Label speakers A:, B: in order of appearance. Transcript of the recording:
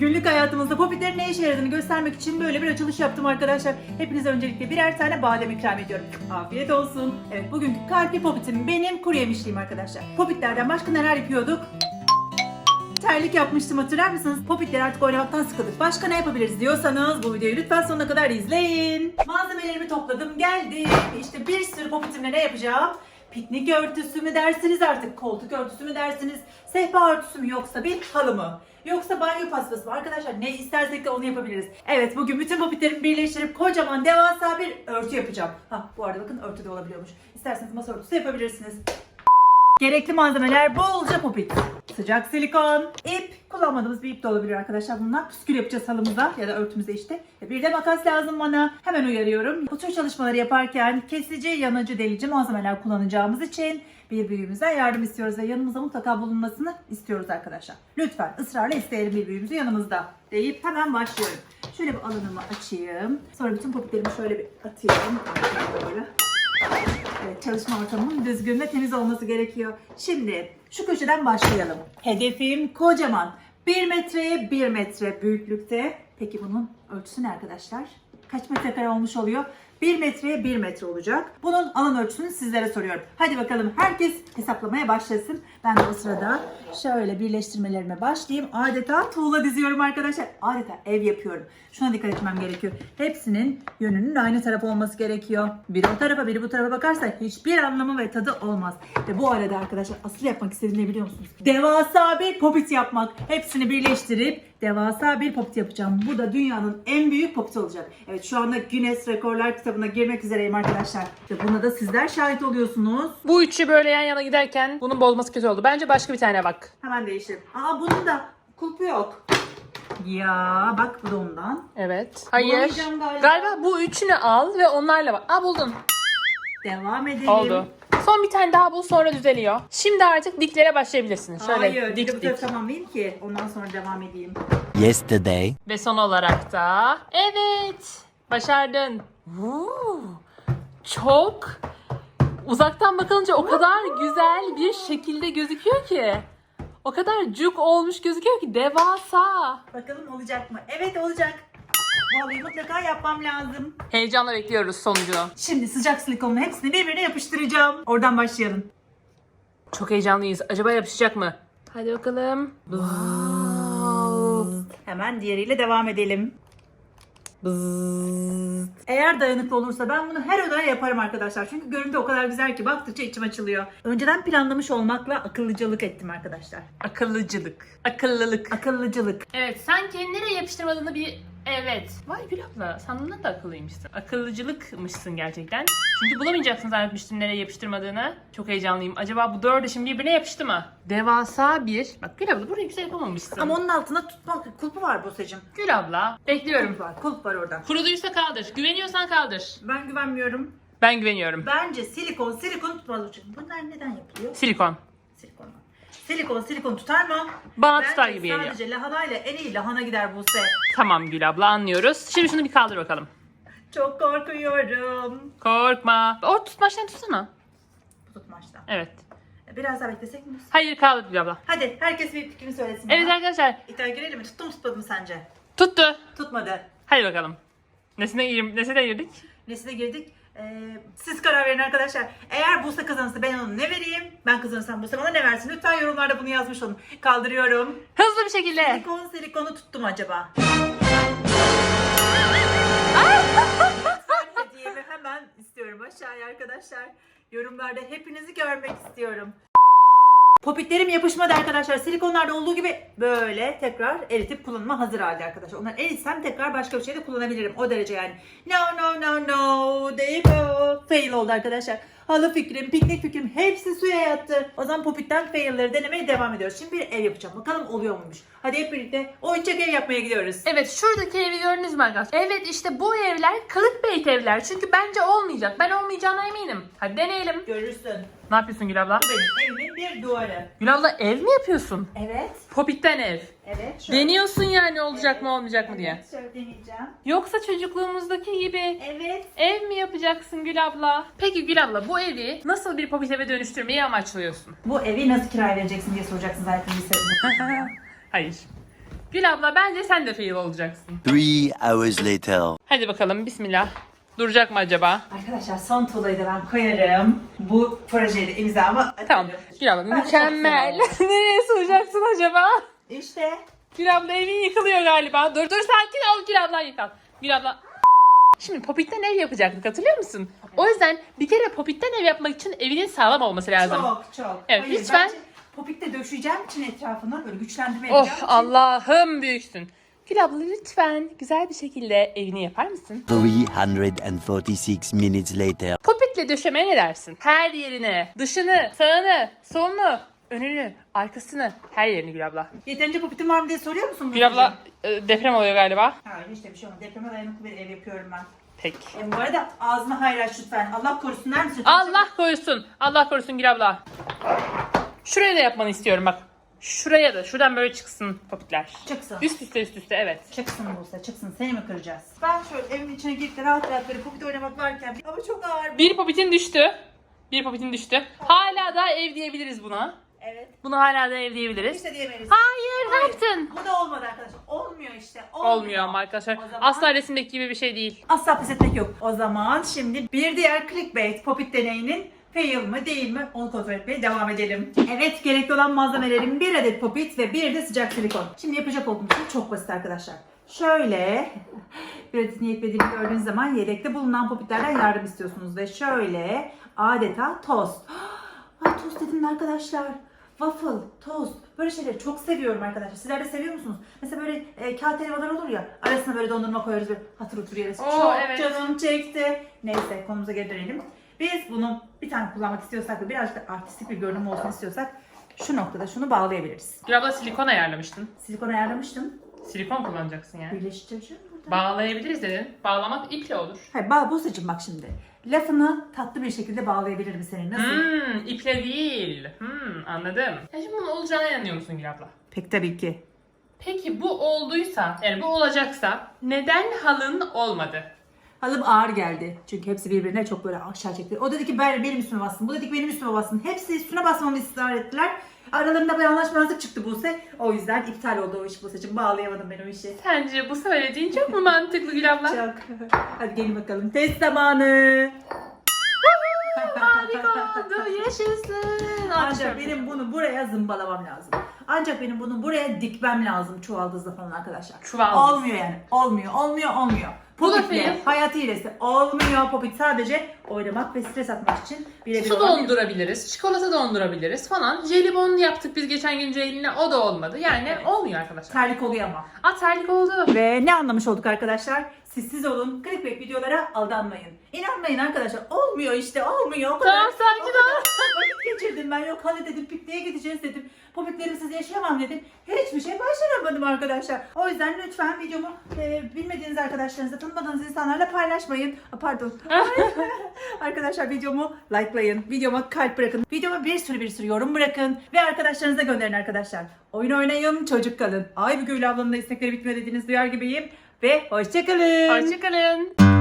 A: Günlük hayatımızda popitlerin ne işe yaradığını göstermek için böyle bir açılış yaptım arkadaşlar. Hepinize öncelikle birer tane badem ikram ediyorum. Afiyet olsun. Evet bugünkü kalpli popitim benim kuru yemişliğim arkadaşlar. Popitlerden başka neler yapıyorduk? Terlik yapmıştım hatırlar mısınız? Popitleri artık oynamaktan sıkıldık. Başka ne yapabiliriz diyorsanız bu videoyu lütfen sonuna kadar izleyin. Malzemelerimi topladım geldim. İşte bir sürü popitimle ne yapacağım? Piknik örtüsü mü dersiniz artık? Koltuk örtüsü mü dersiniz? Sehpa örtüsü mü yoksa bir halı mı? Yoksa banyo paspası mı? Arkadaşlar ne istersek de onu yapabiliriz. Evet bugün bütün popitlerimi birleştirip kocaman devasa bir örtü yapacağım. Ha bu arada bakın örtü de olabiliyormuş. İsterseniz masa örtüsü yapabilirsiniz. Gerekli malzemeler bolca popit. Sıcak silikon, ip, kullanmadığımız bir ip de olabilir arkadaşlar bunlar. Püskül yapacağız halımıza ya da örtümüze işte. Bir de makas lazım bana. Hemen uyarıyorum. Bu tür çalışmaları yaparken kesici, yanıcı, delici malzemeler kullanacağımız için bir yardım istiyoruz ve yanımızda mutlaka bulunmasını istiyoruz arkadaşlar. Lütfen ısrarla isteyelim bir büyüğümüzü yanımızda deyip hemen başlıyorum. Şöyle bir alanımı açayım. Sonra bütün popitlerimi şöyle bir atayım. Evet, çalışma ortamının düzgün ve temiz olması gerekiyor. Şimdi şu köşeden başlayalım. Hedefim kocaman. 1 metreye 1 metre büyüklükte. Peki bunun ölçüsü ne arkadaşlar? Kaç metrekare olmuş oluyor? 1 metreye 1 metre olacak. Bunun alan ölçüsünü sizlere soruyorum. Hadi bakalım herkes hesaplamaya başlasın. Ben de o sırada şöyle birleştirmelerime başlayayım. Adeta tuğla diziyorum arkadaşlar. Adeta ev yapıyorum. Şuna dikkat etmem gerekiyor. Hepsinin yönünün aynı taraf olması gerekiyor. Biri o tarafa biri bu tarafa bakarsa hiçbir anlamı ve tadı olmaz. Ve bu arada arkadaşlar asıl yapmak istediğim ne biliyor musunuz? Devasa bir popit yapmak. Hepsini birleştirip devasa bir popit yapacağım. Bu da dünyanın en büyük popiti olacak. Evet şu anda Guinness Rekorlar kitabına girmek üzereyim arkadaşlar. Ve buna da sizler şahit oluyorsunuz.
B: Bu üçü böyle yan yana giderken bunun bozması kötü oldu. Bence başka bir tane bak.
A: Hemen değiştirelim. Aa bunun da kulpu yok. Ya bak bu da ondan.
B: Evet. Hayır.
A: Bulamayacağım galiba.
B: Galiba bu üçünü al ve onlarla bak. Aa buldun.
A: Devam edelim.
B: Oldu. Son bir tane daha bul sonra düzeliyor. Şimdi artık diklere başlayabilirsin. Şöyle
A: Hayır, bir de bu
B: dik dik.
A: tarafı tamamlayayım ki ondan sonra devam edeyim.
C: Yesterday.
B: Ve son olarak da evet başardın. Woo. Çok uzaktan bakılınca o kadar güzel bir şekilde gözüküyor ki. O kadar cuk olmuş gözüküyor ki devasa.
A: Bakalım olacak mı? Evet olacak. Halıyı mutlaka yapmam lazım.
B: Heyecanla bekliyoruz sonucunu.
A: Şimdi sıcak silikonun hepsini birbirine yapıştıracağım. Oradan başlayalım.
B: Çok heyecanlıyız. Acaba yapışacak mı? Hadi bakalım.
A: Hemen diğeriyle devam edelim. Bzzzt. Eğer dayanıklı olursa ben bunu her odaya yaparım arkadaşlar. Çünkü görüntü o kadar güzel ki baktıkça içim açılıyor. Önceden planlamış olmakla akıllıcılık ettim arkadaşlar.
B: Akıllıcılık. Akıllılık.
A: Akıllıcılık.
B: Evet sen kendine nereye yapıştırmadığını bir... Evet. Vay Gül abla sen bundan da akıllıymışsın. Akıllıcılıkmışsın gerçekten. Çünkü bulamayacaksın zannetmiştim nereye yapıştırmadığını. Çok heyecanlıyım. Acaba bu dördü şimdi birbirine yapıştı mı? Devasa bir... Bak Gül abla burayı güzel yapamamışsın.
A: Ama onun altına tutma kulpu var Buse'cim.
B: Gül abla bekliyorum.
A: Kulp var, kulp var orada.
B: Kuruduysa kaldır. Güveniyorsan kaldır.
A: Ben güvenmiyorum.
B: Ben güveniyorum.
A: Bence silikon, silikon tutmaz. Bunlar neden yapılıyor?
B: Silikon.
A: Silikon. Silikon, silikon tutar mı?
B: Bana
A: Bence
B: tutar gibi geliyor.
A: Sadece lahanayla en iyi lahana gider Buse.
B: Tamam Gül abla anlıyoruz. Şimdi şunu bir kaldır bakalım.
A: Çok korkuyorum.
B: Korkma. O tutmaçtan tutsana.
A: Bu tutmaçtan.
B: Evet.
A: Biraz daha beklesek mi?
B: Hayır kaldır Gül abla.
A: Hadi herkes bir fikrini söylesin
B: Evet
A: bana.
B: arkadaşlar.
A: İddia girelim mi? Tuttu mu tutmadı mı sence?
B: Tuttu.
A: Tutmadı.
B: Hadi bakalım. Nesine, girim, nesine girdik?
A: Nesine girdik? Ee, siz karar verin arkadaşlar. Eğer Buse kazanırsa ben ona ne vereyim? Ben kazanırsam Buse bana ne versin? Lütfen yorumlarda bunu yazmış olun. Kaldırıyorum.
B: Hızlı bir şekilde.
A: Silikon silikonu tuttum acaba? Lütfen hediyemi hemen istiyorum aşağıya arkadaşlar. Yorumlarda hepinizi görmek istiyorum. Popitlerim yapışmadı arkadaşlar. Silikonlarda olduğu gibi böyle tekrar eritip kullanıma hazır halde arkadaşlar. Onları eritsem tekrar başka bir şeyde kullanabilirim. O derece yani. No no no no deyip fail oldu arkadaşlar. Halı fikrim, piknik fikrim hepsi suya yattı. O zaman popitten failleri denemeye devam ediyoruz. Şimdi bir ev yapacağım. Bakalım oluyor muymuş. Hadi hep birlikte oyuncak ev yapmaya gidiyoruz.
B: Evet şuradaki evi gördünüz mü arkadaşlar? Evet işte bu evler clickbait evler. Çünkü bence olmayacak. Ben olmayacağına eminim. Hadi deneyelim.
A: Görürsün.
B: Ne yapıyorsun Gül abla?
A: Bu benim evimin bir duvarı.
B: Gül abla ev mi yapıyorsun?
A: Evet.
B: Popitten ev.
A: Evet. Şöyle.
B: Deniyorsun yani olacak mı olmayacak mı diye.
A: Evet, şöyle deneyeceğim.
B: Yoksa çocukluğumuzdaki gibi
A: Evet.
B: ev mi yapacaksın Gül abla? Peki Gül abla bu evi nasıl bir popit eve dönüştürmeyi amaçlıyorsun?
A: Bu evi nasıl kiraya vereceksin diye soracaksın zaten bir sefer.
B: Hayır. Gül abla bence sen de fail olacaksın.
C: Three hours later.
B: Hadi bakalım bismillah. Duracak mı acaba?
A: Arkadaşlar son tuğlayı da ben koyarım. Bu projeye de imzamı
B: Tamam. Gül abla mükemmel. Nereye sığacaksın acaba?
A: İşte.
B: Gül abla evin yıkılıyor galiba. Dur dur sakin ol Gül abla yıkal. Gül abla. Şimdi Popit'ten ev yapacaktık hatırlıyor musun? O yüzden bir kere Popit'ten ev yapmak için evinin sağlam olması lazım.
A: Çok çok.
B: Evet, lütfen.
A: bence Popik'te döşeyeceğim için etrafını böyle güçlendirme
B: Oh
A: yapacağım için-
B: Allah'ım büyüksün. Gül abla lütfen güzel bir şekilde evini yapar mısın?
C: 346 minutes later.
B: Popit'le döşemeye ne dersin? Her yerine, dışını, sağını, solunu, önünü, arkasını, her yerini Gül abla.
A: Yeterince popitim var mı diye soruyor musun?
B: Gül abla e, deprem oluyor galiba.
A: Hayır işte bir şey olmaz. Depreme dayanıklı bir ev yapıyorum ben.
B: Peki.
A: E, bu arada ağzına hayır aç lütfen. Allah korusun der misin?
B: Allah korusun. Allah korusun Gül abla. Şuraya da yapmanı istiyorum bak. Şuraya da. Şuradan böyle çıksın popitler.
A: Çıksın.
B: Üst üste üst üste evet.
A: Çıksın Buse çıksın. Seni mi kıracağız? Ben şöyle evin içine girip de rahat rahat böyle popit oynamak varken ama çok ağır.
B: Bir popitin düştü. Bir popitin düştü. Hala da ev diyebiliriz buna.
A: Evet.
B: Buna hala da ev diyebiliriz.
A: İşte diyemeyiz.
B: Hayır, ne
A: Hayır.
B: yaptın?
A: Bu da olmadı arkadaşlar. Olmuyor işte. Olmuyor,
B: Olmuyor ama arkadaşlar.
A: O zaman-
B: Asla resimdeki gibi bir şey değil.
A: Asla pes etmek yok. O zaman şimdi bir diğer clickbait popit deneyinin fail mi değil mi onu kontrol etmeye devam edelim. Evet gerekli olan malzemelerim bir adet popit ve bir de sıcak silikon. Şimdi yapacak olduğum şey çok basit arkadaşlar. Şöyle bir adet niyetlediğimi gördüğünüz zaman yedekte bulunan popitlerden yardım istiyorsunuz ve şöyle adeta tost. Ay tost dedim arkadaşlar? Waffle, tost böyle şeyleri çok seviyorum arkadaşlar. Sizler de seviyor musunuz? Mesela böyle e, kağıt helvalar olur ya arasına böyle dondurma koyarız böyle hatır otur yeriz.
B: Oo,
A: çok
B: evet.
A: canım çekti. Neyse konumuza geri dönelim. Biz bunu bir tane kullanmak istiyorsak ve birazcık da artistik bir görünüm olsun istiyorsak şu noktada şunu bağlayabiliriz.
B: Gül abla silikon ayarlamıştın.
A: Silikon ayarlamıştım.
B: Silikon kullanacaksın yani.
A: Birleştireceğim burada.
B: Bağlayabiliriz dedin. Bağlamak iple olur.
A: Hayır bağ Buse'cim bak şimdi. Lafını tatlı bir şekilde bağlayabilirim senin. Nasıl?
B: Hmm, iple değil. Hmm, anladım. Ya şimdi bunun olacağına inanıyor musun Gül abla?
A: Pek tabii ki.
B: Peki bu olduysa, yani bu olacaksa neden halın olmadı?
A: Halım ağır geldi. Çünkü hepsi birbirine çok böyle aşağı çekti. O dedi ki ben benim üstüme bassın. Bu dedi ki benim üstüme bassın. Hepsi üstüne basmamı ısrar ettiler. Aralarında bir anlaşmazlık çıktı Buse. O yüzden iptal oldu o iş Buse'cim. Bağlayamadım ben o işi.
B: Sence bu söylediğin çok mu mantıklı Gül abla?
A: Çok. Hadi gelin bakalım. Test zamanı.
B: Harika oldu, yaşasın.
A: Ancak benim bunu buraya zımbalamam lazım. Ancak benim bunu buraya dikmem lazım çuvaldızla falan arkadaşlar.
B: Çuvaldız.
A: Olmuyor yani. Olmuyor, olmuyor, olmuyor. Popitle, hayat hilesi. Olmuyor Popit sadece oynamak ve stres atmak için birebir
B: Su
A: olan bir-
B: dondurabiliriz, çikolata dondurabiliriz falan. Jelibon yaptık biz geçen gün Ceylin'le o da olmadı. Yani
A: Evet.
B: olmuyor arkadaşlar.
A: terlik oluyor ama.
B: Aa terlik oldu.
A: Ve ne anlamış olduk arkadaşlar? Siz olun. Clickbait videolara aldanmayın. İnanmayın arkadaşlar. Olmuyor işte olmuyor. O kadar,
B: Tamam, sakin
A: o kadar vakit geçirdim ben. Yok hadi dedim pikniğe gideceğiz dedim. Popitlerimsiz yaşayamam dedim. Hiçbir şey başaramadım arkadaşlar. O yüzden lütfen videomu e, bilmediğiniz arkadaşlarınızla, tanımadığınız insanlarla paylaşmayın. Pardon. arkadaşlar videomu likelayın. Videoma kalp bırakın. Videoma bir sürü bir sürü yorum bırakın. Ve arkadaşlarınıza gönderin arkadaşlar. Oyun oynayın, çocuk kalın. Ay bu Gül ablanın da istekleri bitmiyor dediğiniz duyar gibiyim. Ve hoşçakalın.
B: Hoşçakalın.